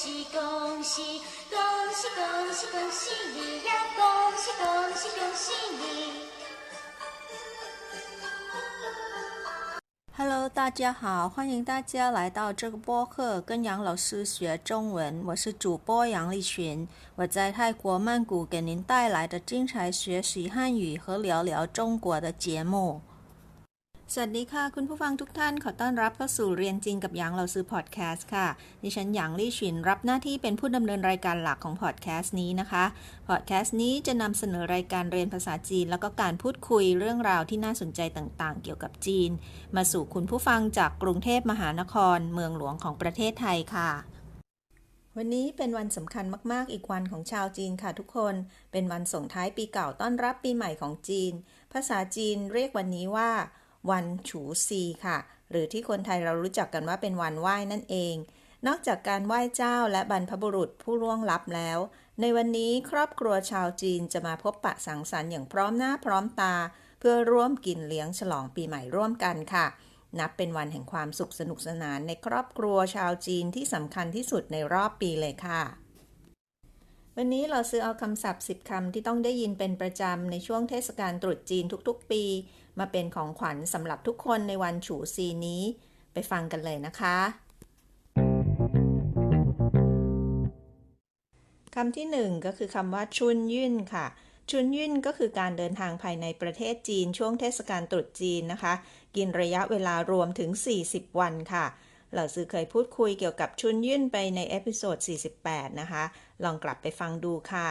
喜恭喜恭喜恭喜恭喜你呀，恭喜恭喜恭喜你。Hello，大家好，欢迎大家来到这个播客，跟杨老师学中文。我是主播杨丽群，我在泰国曼谷给您带来的精彩学习汉语和聊聊中国的节目。 สวัสดีค่ะ คุณผู้ฟังทุกท่านขอต้อนรับเข้าสู่เรียนจริงกับหยางเราซื้อพอดแคสต์ค่ะ ดิฉันหยางลี่ชินรับหน้าที่เป็นผู้ดำเนินรายการหลักของพอดแคสต์นี้นะคะ พอดแคสต์นี้จะนำเสนอรายการเรียนภาษาจีน แล้วก็การพูดคุยเรื่องราวที่น่าสนใจต่างๆ เกี่ยวกับจีน มาสู่คุณผู้ฟังจากกรุงเทพมหานคร เมืองหลวงของประเทศไทยค่ะวันนี้เป็นวันสำคัญมาก ๆ อีกวันของชาวจีนค่ะทุกคน เป็นวันส่งท้ายปีเก่าต้อนรับปีใหม่ของจีน ภาษาจีนเรียกวันนี้ว่า วันฉูซีค่ะ หรือที่คนไทยเรารู้จักกันว่าเป็นวันไหว้นั่นเอง นอกจากการไหว้เจ้าและบรรพบุรุษผู้ล่วงลับแล้ว ในวันนี้ครอบครัวชาวจีนจะมาพบปะสังสรรค์อย่างพร้อมหน้าพร้อมตา เพื่อร่วมกินเลี้ยงฉลองปีใหม่ร่วมกันค่ะ นับเป็นวันแห่งความสุขสนุกสนานในครอบครัวชาวจีนที่สำคัญที่สุดในรอบปีเลยค่ะ วันนี้เราซื้อเอาคำศัพท์ 10คำที่ต้องได้ยินเป็นประจำในช่วงเทศกาลตรุษจีนทุกๆ ปี มาเป็นของขวัญสำหรับทุกคนในวันฉูซีนี้ ไปฟังกันเลยนะคะคำที่หนึ่งก็คือคำว่าชุนยื่นค่ะชุนยื่นก็คือการเดินทางภายในประเทศจีนช่วงเทศกาลตรุษจีนนะคะ กินระยะเวลารวมถึง 40 วันค่ะ เราซื้อเคยพูดคุยเกี่ยวกับชุนยื่นไปในเอพิโซด 48 นะคะ ลองกลับไปฟังดูค่ะ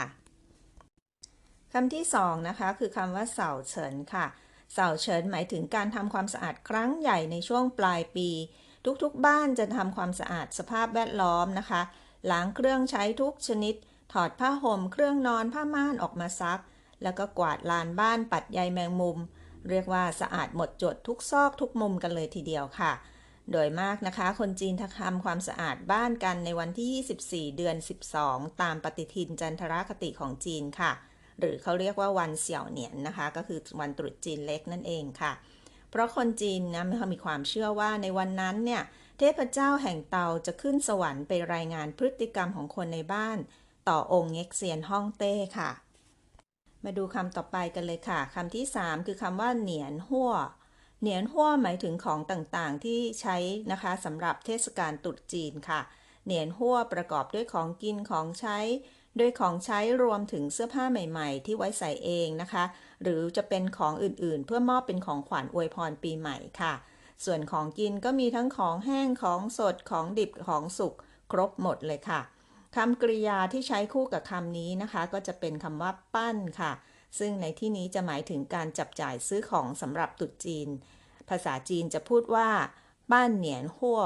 คำที่สองนะคะ คือคำว่าเสาเฉินค่ะ เสาเฉินหมายถึงการทำความสะอาดครั้งใหญ่ในช่วงปลายปี ทุกๆ บ้านจะทำความสะอาดสภาพแวดล้อมนะคะ ล้างเครื่องใช้ทุกชนิด ถอดผ้าห่ม เครื่องนอนผ้าม่านออกมาซัก แล้วก็กวาดลานบ้านปัดใยแมงมุม เรียกว่าสะอาดหมดจดทุกซอกทุกมุมกันเลยทีเดียวค่ะ โดยมากนะคะ คนจีนทำความสะอาดบ้านกันในวันที่ 24 เดือน 12 ตามปฏิทินจันทรคติของจีนค่ะ หรือเขาเรียกว่าวันเสี่ยวเหนียนนะคะ ก็คือวันตรุษจีนเล็กนั่นเองค่ะ เพราะคนจีนนะมีความเชื่อว่าในวันนั้นเนี่ย เทพเจ้าแห่งเตาจะขึ้นสวรรค์ไปรายงานพฤติกรรมของคนในบ้าน ต่อองค์เง็กเซียนฮ่องเต้ค่ะ มาดูคำต่อไปกันเลยค่ะคำที่ 3 คือคำว่าเหนียนหัว เหนียนหัวหมายถึงของต่างๆ ที่ใช้นะคะสำหรับเทศกาลตรุษจีนค่ะ เหนียนหัวประกอบด้วยของกินของใช้ ด้วยของใช้รวมถึงเสื้อผ้าใหม่ๆ ที่ไว้ใส่เองนะคะ หรือจะเป็นของอื่นๆ เพื่อมอบเป็นของขวัญอวยพรปีใหม่ค่ะ ส่วนของกินก็มีทั้งของแห้งของสดของดิบของสุกครบหมดเลยค่ะคำกริยาที่ใช้คู่กับคำนี้นะคะ ก็จะเป็นคำว่าปั้นค่ะ ซึ่งในที่นี้จะหมายถึงการจับจ่ายซื้อของสำหรับตรุษจีน ภาษาจีนจะพูดว่าป้านเหนียนหัว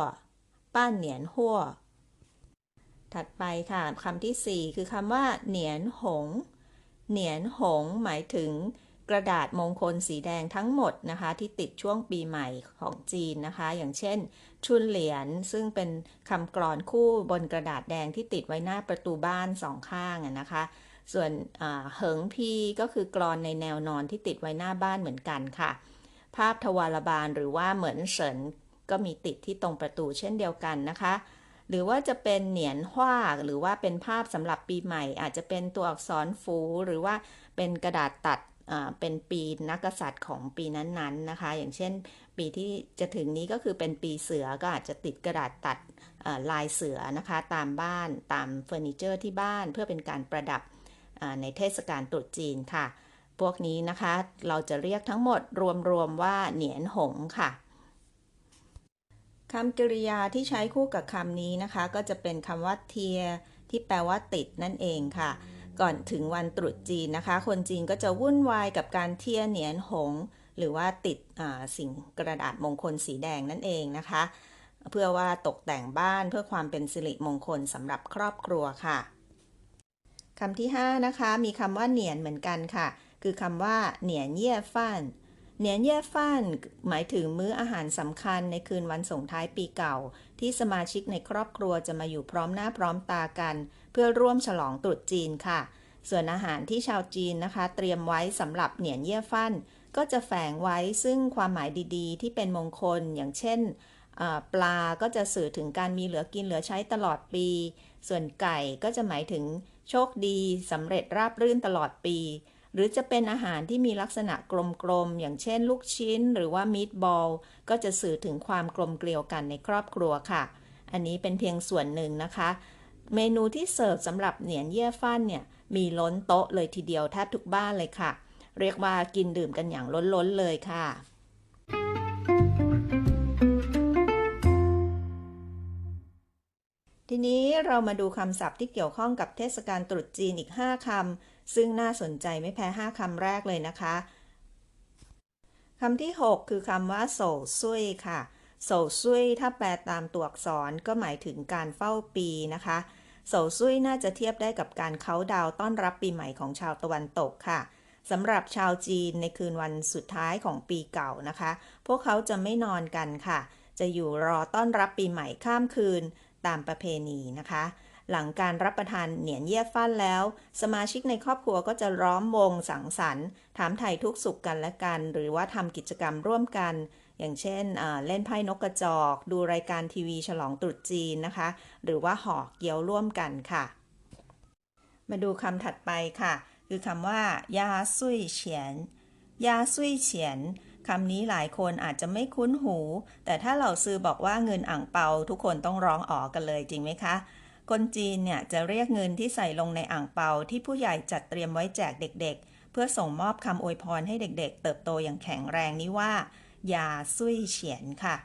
ป้านเหนียนหัวถัดไปค่ะคำที่ 4 คือคำว่า เหนียนหง เหนียนหง หมายถึงกระดาษมงคลสีแดงทั้งหมดนะคะ ที่ติดช่วงปีใหม่ของจีนนะคะ อย่างเช่น ชุนเหรียญซึ่งเป็นคำกรอนคู่บนกระดาษแดงที่ติดไว้หน้าประตูบ้านสองข้างนะคะ ส่วนเหิงพีก็คือกรอนในแนวนอนที่ติดไว้หน้าบ้านเหมือนกันค่ะ ภาพทวารบาลหรือว่าเหมือนเฉินก็มีติดที่ตรงประตูเช่นเดียวกันนะคะ หรือว่าจะเป็นเหนียนหว้าหรือว่าเป็นภาพสำหรับปีใหม่ อาจจะเป็นตัวอักษรฟูหรือว่าเป็นกระดาษตัดเป็นปีนักกษัตริย์ของปีนั้นๆนะคะ อย่างเช่น ปีที่จะถึงนี้ก็คือเป็นปีเสือก็อาจจะติดกระดาษตัดลายเสือนะคะ ตามบ้านตามเฟอร์นิเจอร์ที่บ้านเพื่อเป็นการประดับ ในเทศกาลตรุษจีนค่ะ พวกนี้นะคะเราจะเรียกทั้งหมดรวมๆว่าเหนียนหงค่ะคำกริยาที่ใช้คู่กับคำนี้นะคะ ก็จะเป็นคำว่าเทีย ที่แปลว่าติดนั่นเองค่ะ ก่อนถึงวันตรุษจีนนะคะ คนจีนก็จะวุ่นวายกับการเทียเหนียนหง หรือว่าติดสิ่งกระดาษมงคลสีแดงนั่นเองนะคะ เพื่อว่าตกแต่งบ้านเพื่อความเป็นสิริมงคลสำหรับครอบครัวค่ะ คำที่ 5 นะคะ มีคำว่าเหนียนเหมือนกันค่ะ คือคำว่าเหนียนเย่ฟันเหนียนเย่ฟันหมายถึงมื้ออาหารสำคัญในคืนวันส่งท้ายปีเก่า ที่สมาชิกในครอบครัวจะมาอยู่พร้อมหน้าพร้อมตากัน เพื่อร่วมฉลองตรุษจีนค่ะ ส่วนอาหารที่ชาวจีนนะคะ เตรียมไว้สำหรับเหนียนเยี่ยฟั่นก็จะแฝงไว้ซึ่งความหมายดีๆ ที่เป็นมงคลอย่างเช่นปลาก็จะสื่อถึงการมีเหลือกินเหลือใช้ตลอดปี ส่วนไก่ก็จะหมายถึง โชคดีสำเร็จราบรื่นตลอดปี หรือจะเป็นอาหารที่มีลักษณะกลมๆ อย่างเช่นลูกชิ้นหรือว่ามีดบอลก็จะสื่อถึงความกลมเกลียวกันในครอบครัวค่ะ อันนี้เป็นเพียงส่วนหนึ่งนะคะ เมนูที่เสิร์ฟสำหรับเหนียนเยี่ยฟั่นเนี่ยมีล้นโต๊ะเลยทีเดียวแทบทุกบ้านเลยค่ะ เรียกว่ากินดื่มกันอย่างล้นๆเลยค่ะ ทีนี้เรามาดูคำศัพท์ที่เกี่ยวข้องกับเทศกาลตรุษจีนอีก 5คำ ซึ่งน่าสนใจไม่แพ้ 5คำแรกเลยนะคะคำที่ 6 คือคำว่าโศซุยค่ะโศซุยถ้าแปลตามตัวอักษรก็หมายถึงการเฝ้าปีนะคะโศซุยน่าจะเทียบได้กับการเขาดาวต้อนรับปีใหม่ของชาวตะวันตกค่ะสำหรับชาวจีนในคืนวันสุดท้ายของปีเก่านะคะ พวกเขาจะไม่นอนกันค่ะ จะอยู่รอต้อนรับปีใหม่ข้ามคืน ตามประเพณีนะคะ หลังการรับประทานเหนียนเยี่ยฟั่นแล้ว สมาชิกในครอบครัวก็จะล้อมวงสังสรรค์ ถามไถ่ทุกสุขกันและกัน หรือว่าทำกิจกรรมร่วมกัน อย่างเช่นเล่นไพ่นกกระจอก ดูรายการทีวีฉลองตรุษจีนนะคะ หรือว่าห่อเกี๊ยวร่วมกันค่ะ มาดูคำถัดไปค่ะ คือคำว่ายาซุยเฉียนยาซุยเฉียน คำนี้หลายคนอาจจะไม่คุ้นหู แต่ถ้าเหล่าซื้อบอกว่าเงินอ่างเปา ทุกคนต้องร้องอ๋อกันเลยจริงไหมคะ คนจีนเนี่ยจะเรียกเงินที่ใส่ลงในอ่างเปาที่ผู้ใหญ่จัดเตรียมไว้แจกเด็ก ๆ เพื่อส่งมอบคำอวยพรให้เด็กๆ เติบโตอย่างแข็งแรงนี้ว่า ยาซุยเฉียนค่ะ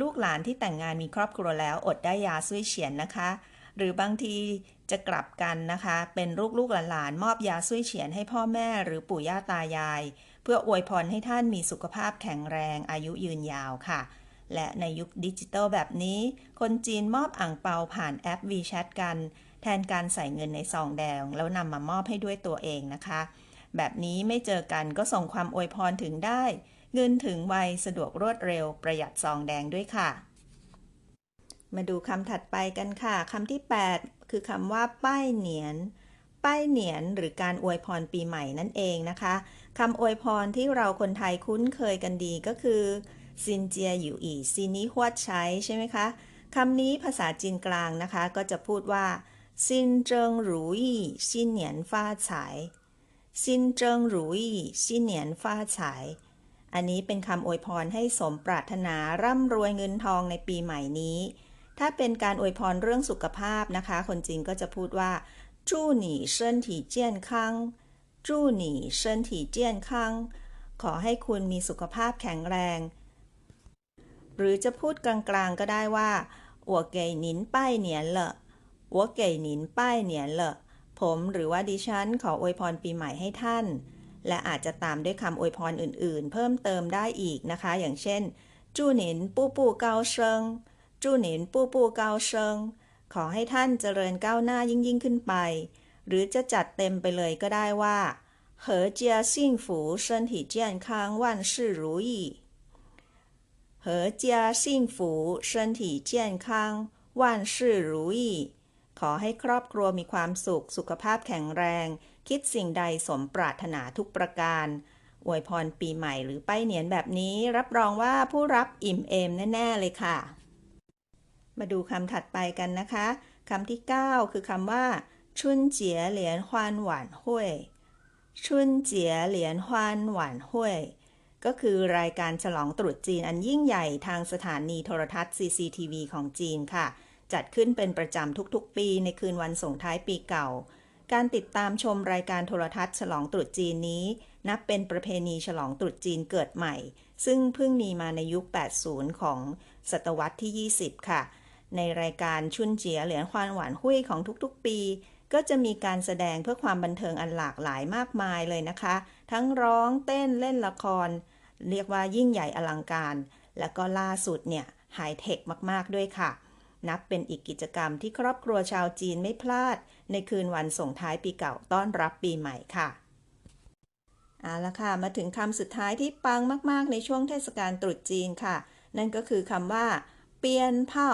ลูกหลานที่แต่งงานมีครอบครัวแล้วอดได้ยาซุยเฉียนนะคะ หรือบางทีจะกลับกันนะคะ เป็นลูกๆหลานๆมอบยาซุยเฉียนให้พ่อแม่หรือปู่ย่าตายาย พื่ออวยพรให้ท่านมีสุขภาพแข็งแรงอายุยืนยาวค่ะ และในยุคดิจิตอลแบบนี้ คนจีนมอบอ่างเปาผ่านแอป WeChat กัน แทนการใส่เงินในซองแดง แล้วนำมามอบให้ด้วยตัวเองนะคะ แบบนี้ไม่เจอกันก็ส่งความอวยพรถึงได้ เงินถึงไวสะดวกรวดเร็วประหยัดซองแดงด้วยค่ะ มาดูคำถัดไปกันค่ะคำที่ 8 คือคำว่า ป้ายเหนียน ป้ายเหนียนหรือการอวยพรปีใหม่นั่นเองนะคะ คำอวยพรที่เราคนไทยคุ้นเคยกันดีก็คือซินเจียอยู่อีซินี้ฮวดใช้ใช่ไหมคะคำนี้ภาษาจีนกลางนะคะ ก็จะพูดว่าซินเจิงหรูอี่ซินเหนียนฟ้าฉายซินเจิงหรูอี่ซินเหนียนฟ้าฉายอันนี้เป็นคำอวยพรให้สมปรารถนาร่ำรวยเงินทองในปีใหม่นี้ ถ้าเป็นการอวยพรเรื่องสุขภาพนะคะ คนจีนก็จะพูดว่าจู้หนีเซินถี่เจียนคัง จู้หนีเชิญถีเจียนคังขอให้คุณมีสุขภาพแข็งแรง หรือจะพูดกลางๆก็ได้ว่าอัวเก่ยหนินป้ายเหนียนเหละอัวเก่หนินป้ายเหนียนเหละผมหรือว่าดิฉันขออวยพรปีใหม่ให้ท่าน และอาจจะตามด้วยคำอวยพรอื่นๆ เพิ่มเติมได้อีกนะคะ อย่างเช่น จู้หนินปู่ปู่เกาเชิงจู้หนินปู่ปู่เกาเชิงขอให้ท่านเจริญก้าวหน้ายิ่งยิ่งขึ้นไป หรือจะจัดเต็มไปเลยก็ได้ว่าเหอเจีย幸福身体健康万事如意阖家幸福身体健康万事如意ขอให้ครอบครัวมีความสุข สุขภาพแข็งแรง คิดสิ่งใดสมปรารถนาทุกประการ อวยพรปีใหม่หรือป้ายเหนียนแบบนี้ รับรองว่าผู้รับอิ่มเอมแน่ ๆ เลยค่ะ มาดูคำถัดไปกันนะคะคำที่ 9 คือคำว่า ชุนเจียเหลียนฮวนหวานห้วยชุนเจียเหลียนฮวนหวานห้วย ก็คือรายการฉลองตรุษจีนอันยิ่งใหญ่ทางสถานีโทรทัศน์ CCTV ของจีนค่ะ จัดขึ้นเป็นประจำทุกๆ ปีในคืนวันส่งท้ายปีเก่า การติดตามชมรายการโทรทัศน์ฉลองตรุษจีนนี้ นับเป็นประเพณีฉลองตรุษจีนเกิดใหม่ ซึ่งเพิ่งมีมาในยุค 80 ของศตวรรษที่ 20 ค่ะ ในรายการชุนเจียเหรียญควานหวานหุ้ยของทุกๆ ปี ก็จะมีการแสดงเพื่อความบันเทิงอันหลากหลายมากมายเลยนะคะ ทั้งร้องเต้นเล่นละคร เรียกว่ายิ่งใหญ่อลังการ แล้วก็ล่าสุดเนี่ยไฮเทคมาก ๆ ด้วยค่ะ นับเป็นอีกกิจกรรมที่ครอบครัวชาวจีนไม่พลาด ในคืนวันส่งท้ายปีเก่าต้อนรับปีใหม่ค่ะเอาละค่ะ มาถึงคำสุดท้ายที่ปังมาก ๆ ในช่วงเทศกาลตรุษจีนค่ะ นั่นก็คือคำว่า เปียนเผ่า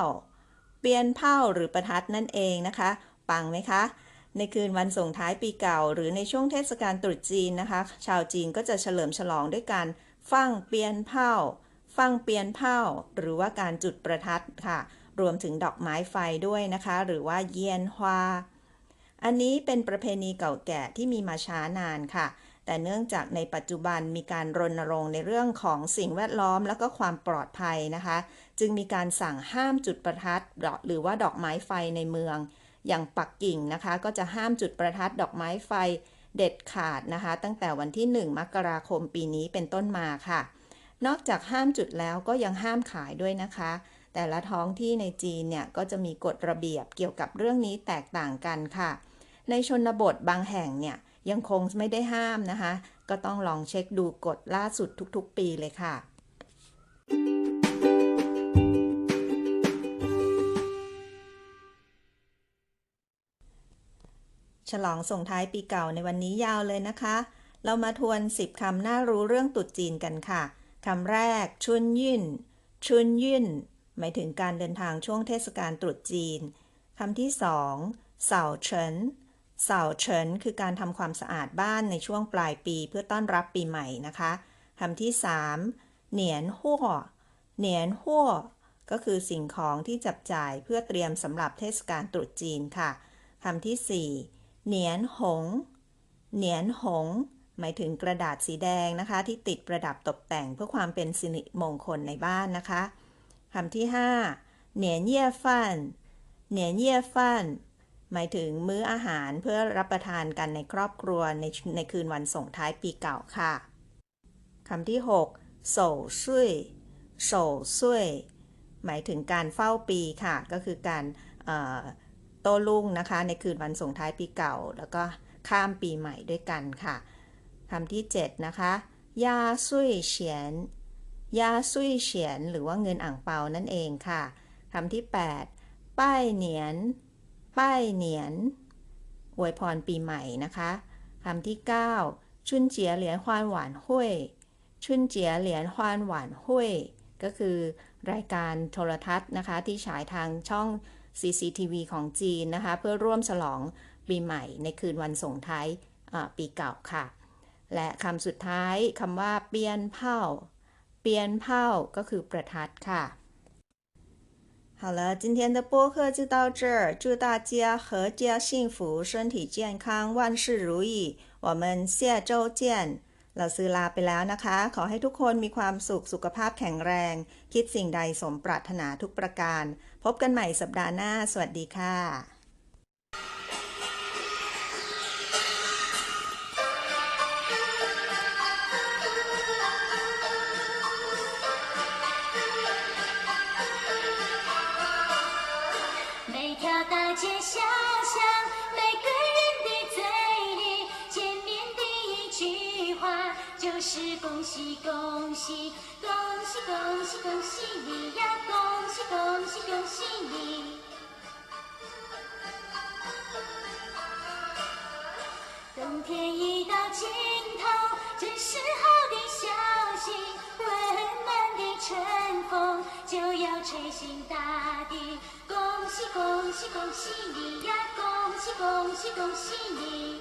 เปียนเผ่าหรือประทัดนั่นเองนะคะ ปังไหมคะ ในคืนวันส่งท้ายปีเก่า หรือในช่วงเทศกาลตรุษจีนนะคะ ชาวจีนก็จะเฉลิมฉลองด้วยการฟั่งเปียนเผาฟั่งเปียนเผาหรือว่าการจุดประทัดค่ะ รวมถึงดอกไม้ไฟด้วยนะคะ หรือว่าเยียนฮวาอันนี้เป็นประเพณีเก่าแก่ที่มีมาช้านานค่ะ แต่เนื่องจากในปัจจุบันมีการรณรงค์ในเรื่องของสิ่งแวดล้อมแล้วก็ความปลอดภัยนะคะ จึงมีการสั่งห้ามจุดประทัดหรือว่าดอกไม้ไฟในเมือง อย่างปักกิ่งนะคะ ก็จะห้ามจุดประทัดดอกไม้ไฟเด็ดขาดนะคะ ตั้งแต่วันที่ 1 มกราคมปีนี้เป็นต้นมาค่ะ นอกจากห้ามจุดแล้วก็ยังห้ามขายด้วยนะคะ แต่ละท้องที่ในจีนเนี่ยก็จะมีกฎระเบียบเกี่ยวกับเรื่องนี้แตกต่างกันค่ะ ในชนบทบางแห่งเนี่ยยังคงไม่ได้ห้ามนะคะ ก็ต้องลองเช็คดูกฎล่าสุดทุกๆ ปีเลยค่ะ ฉลองส่งท้ายปีเก่าในวันนี้ยาวเลยนะคะ เรามาทวน 10 คำน่ารู้เรื่องตรุษจีนกันค่ะ คำแรก ชุนยินชุนยินหมายถึงการเดินทางช่วงเทศกาลตรุษจีน คำที่สองเสาเฉิน เสาเฉิน คือการทำความสะอาดบ้านในช่วงปลายปีเพื่อต้อนรับปีใหม่นะคะคำที่สามเหนียนหัวเหนียนหัวก็คือสิ่งของที่จับจ่ายเพื่อเตรียมสำหรับเทศกาลตรุษจีนค่ะคำที่สี่ เหนียนหง เหนียนหง หมายถึงกระดาษสีแดงนะคะ ที่ติดประดับตกแต่งเพื่อความเป็นสิริมงคลในบ้านนะคะคำที่ห้าเหนียนเย่ฟันเหนียนเย่ฟันหมายถึงมื้ออาหารเพื่อรับประทานกันในครอบครัวในในคืนวันส่งท้ายปีเก่าค่ะคำที่ 6 โสซุยโสซุยหมายถึงการเฝ้าปีค่ะ ก็คือการเอ่อ โต้รุ่งนะคะ ในคืนวันส่งท้ายปีเก่า แล้วก็ข้ามปีใหม่ด้วยกันค่ะคำที่ 7 นะคะยาซุยเฉียนยาซุยเฉียน หรือว่าเงินอ่างเปานั่นเองค่ะคำที่ 8 ป้ายเหนียน ป้ายเหนียนอวยพรปีใหม่นะคะคำที่ 9 ชุนเจียเหรียญฮวานหวานห้วย ชุนเจียเหรียญฮวานหวานห้วย ก็คือรายการโทรทัศน์นะคะที่ฉายทางช่อง CCTV ของจีนนะคะ เพื่อร่วมฉลองปีใหม่ในคืนวันส่งท้ายอ่าปีเก่าค่ะ และคำสุดท้ายคำว่าเปียนเผาเปียนเผาก็คือประทัดค่ะ 好了，今天的播客就到这儿，祝大家阖家幸福，身体健康，万事如意。我们下周见。 เราซื้อลาไปแล้วนะคะ ขอให้ทุกคนมีความสุขสุขภาพแข็งแรง คิดสิ่งใดสมปรารถนาทุกประการ พบกันใหม่สัปดาห์หน้า สวัสดีค่ะ街巷。就是恭喜恭喜，恭喜恭喜恭喜你呀，恭喜恭喜恭喜你。冬天已到尽头，真是好的消息，温暖的春风就要吹醒大地。恭喜恭喜恭喜你呀！恭喜恭喜恭喜你！